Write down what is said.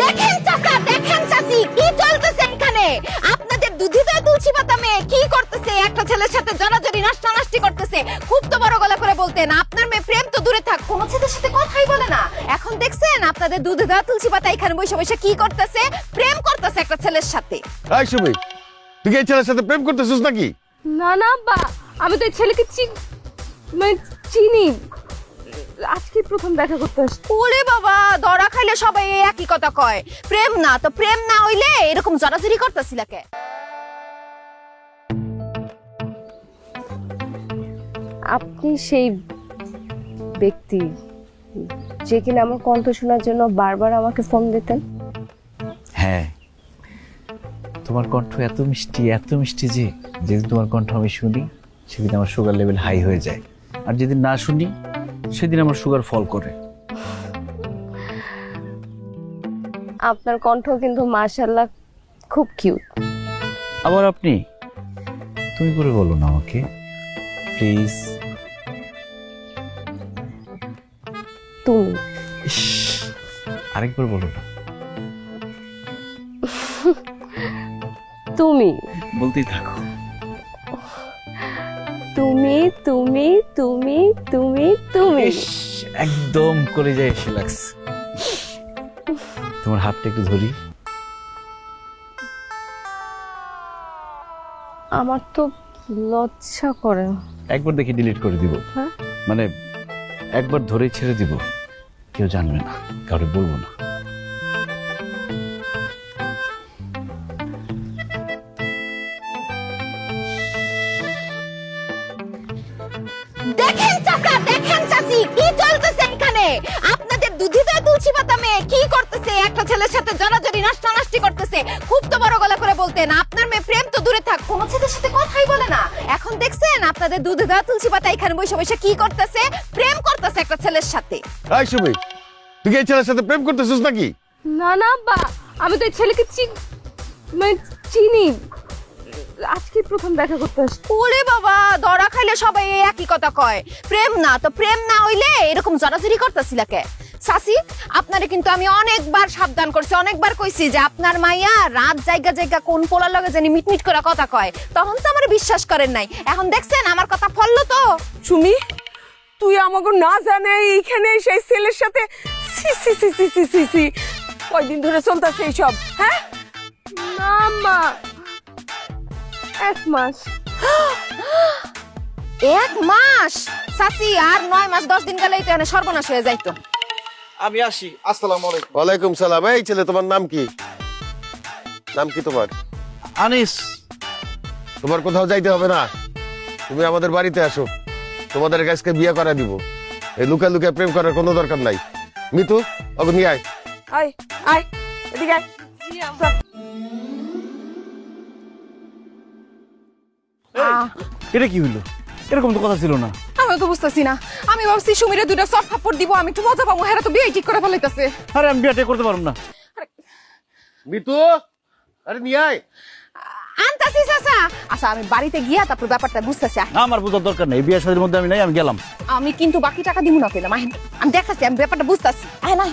দেখেন চাচা দেখেন চাচি কি চলতেছে এখানে? আপনাদের দুধিতা তুলসী পাতা মেয়ে কি করতেছে? একটা ছেলের সাথে জনাজনি নষ্ট নষ্টি করতেছে। খুব তো বড় গলা করে বলতেন আপনার মেয়ে প্রেম তো দূরে থাক কোন ছেলের সাথে কথাই বলে না। এখন দেখছেন আপনাদের দুধিতা তুলসী পাতা এখানে বসে বসে কি করতেছে? প্রেম করতেছে একটা ছেলের সাথে। এই সুমি তুই কি এই ছেলের সাথে প্রেম করতেছিস নাকি? না না আব্বা আমি তো এই ছেলেকে চিন মানে চিনি। আজকে প্রথম দেখা করতে আসছি। ওরে বাবা দরা খাইলে সবাই এই একই কথা কয়। প্রেম না তো প্রেম না হইলে এরকম জড়াজড়ি করতেছিল কে? আপনি সেই ব্যক্তি যে কিনা আমার কণ্ঠ শোনার জন্য বারবার আমাকে ফোন দিতেন? হ্যাঁ। তোমার কণ্ঠ এত মিষ্টি এত মিষ্টি যে যেদিন তোমার কণ্ঠ আমি শুনি সেদিন আমার সুগার লেভেল হাই হয়ে যায়। আর যেদিন না শুনি সেদিন আমার সুগার ফল করে। আপনার কণ্ঠ কিন্তু মাশাল্লাহ খুব কিউট আবার আপনি? তুমি করে বলো না আমাকে। প্লিজ তুমি। আরেকবার বলো না। তুমি। বলতেই থাকো। তুমি তুমি তুমি তুমি তুমি। ইস, একদম করে যায় এসে লাগছে। তোমার হাতটা একটু ধরি। আমার তো লজ্জা করে। একবার দেখি ডিলিট করে দিব। হ্যাঁ? মানে একবার ধরে ছেড়ে দিব। কেউ জানবে না কারও বলব না। দেখেন চাচা দেখেন চাচি কি চলতেছে এখানে? আপনাদের দুধিতা তুলসী পাতা মেয়ে কি করতেছে? একটা ছেলের সাথে জনাজনি নষ্ট নষ্টি করতেছে। খুব তো বড় গলা করে বলতেন আপনার মেয়ে প্রেম তো দূরে থাক কোন ছেলের সাথে কথাই বলে না। এখন দেখছেন আপনাদের দুধিতা তুলসী পাতা এখানে বসে বসে কি করতেছে? প্রেম করতেছে একটা ছেলের সাথে। এই সুমি তুই কি এই ছেলের সাথে প্রেম করতেছিস নাকি? না না আব্বা আমি তো এই ছেলেকে চিন মানে চিনি। আজকে প্রথম দেখা করতে আসছি। ওরে বাবা এই একই কথা কয়। প্রেম না তো প্রেম না হইলে এরকম জড়াজড়ি করতেছিল কে সাসি আপনারে কিন্তু আমি অনেকবার সাবধান করছি অনেকবার কইছি যে আপনার মাইয়া রাত জায়গা জায়গা কোন পোলার লগে জানি মিটমিট করে কথা কয়। তখন তো আমার বিশ্বাস করেন নাই। এখন দেখছেন আমার কথা ফললো তো। সুমি তুই আমাকে না জানে এইখানে সেই ছেলের সাথে সি সি সি সি সি সি সি কয়দিন ধরে চলতেছে এইসব হ্যাঁ? না মা। এক মাস। এক মাস? সাসি আর নয় মাস দশ দিন গেলেই তো এখানে সর্বনাশ হয়ে যাইতো। আমি আসি আসসালামু আলাইকুম। ওয়ালাইকুম সালাম। এই ছেলে তোমার নাম কি? নাম কি তোমার? আনিস। তোমার কোথাও যাইতে হবে না। তুমি আমাদের বাড়িতে আসো। তোমাদের কাছকে বিয়ে করা দিব। এই লুকা লুকা প্রেম করার কোনো দরকার নাই। মিতু নিয়ে আয়। আয় আয় এদিকে আয়। এটা কি হইল? এরকম তো কথা ছিল না। আমি তো বুঝতেছি না। আমি ভাবছি সুমিরে দুটা সফট থাপ্পড় দিব আমি একটু মজা পাবো হেরা তো বিয়ে ঠিক করে ফেলাইতেছে। আরে আমি বিয়াটা করতে পারব না। মিতু আরে নিয়ে আয়। আনতাছি চাচা। আচ্ছা আমি বাড়িতে গিয়া তারপর ব্যাপারটা বুঝতেছি না আমার বোঝার দরকার নেই বিয়ে শাদীর মধ্যে আমি নাই আমি গেলাম। আমি কিন্তু বাকি টাকা দিব না পেলাম আহেন। আমি দেখতেছি আমি ব্যাপারটা বুঝতেছি। আয় না